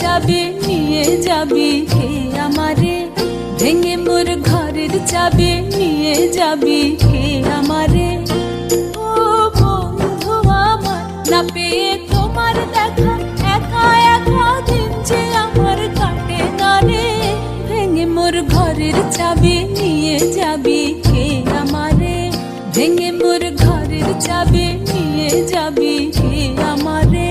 যাবি কে আমারে? ভেঙে মোর ঘরের চাবি নিয়ে যাবি হে আমারে? ও বন্ধু আমার, না পেয়ে তোমার দেখা, একা একা দিন যে আমার কাটে না রে ভেঙে মোর ঘরের চাবি নিয়ে যাবি হে আমারে? ভেঙে মোর ঘরের চাবি নিয়ে যাবি কে আমারে?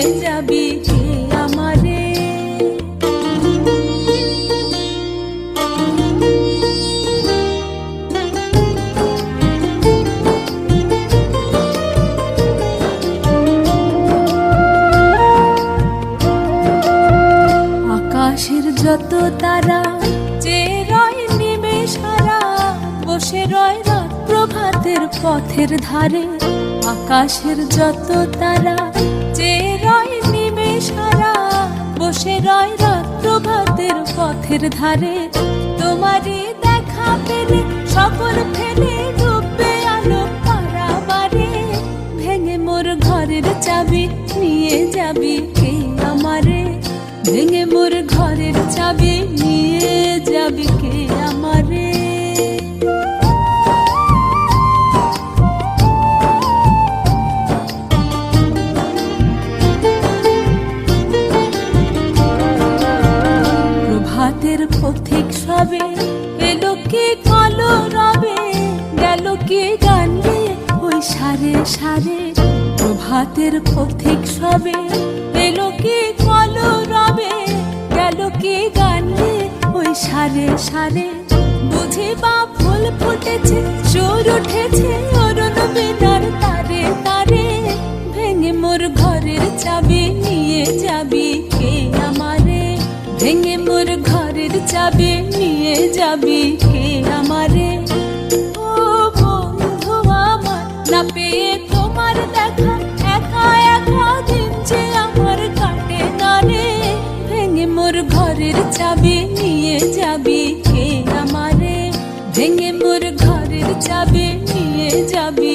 যাবি কে আমারে? আকাশের যত তারা যে রয় নেমে সারা, বসে রয় রাত পথের ধারে। আকাশের যত তারা যে রয় নেমে সারা, বসে রয় রাত পথের ধারে। তোমারই দেখা পেলে, সকল ফেলে ডুববে আলো পারাবারে। ভেঙে মোর ঘরের চাবি নিয়ে যাবি কে আমারে? ভেঙে মোর ঘরের চাবি নিয়ে সবে, এলো কালো রবে, গেল ওই সারে সারে প্রভাতের পথিক সবে, এলো কি কালো রবে, গেল কি গান ওই সারে সারে, বুঝি বা ফুল ফুটেছে সুর উঠেছে অরুণ মোর ঘরের চাবি নিয়ে যাবি কে আমারে? ও বন্ধু আমার, না পেয়ে তোমার দেখা, একা একা দিন যে আমার কাটে না রে ভেঙে মোর ঘরের চাবি নিয়ে যাবি কে আমারে? ভেঙে মোর ঘরের চাবি নিয়ে যাবি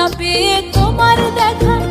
না পেয়ে তোমার দেখা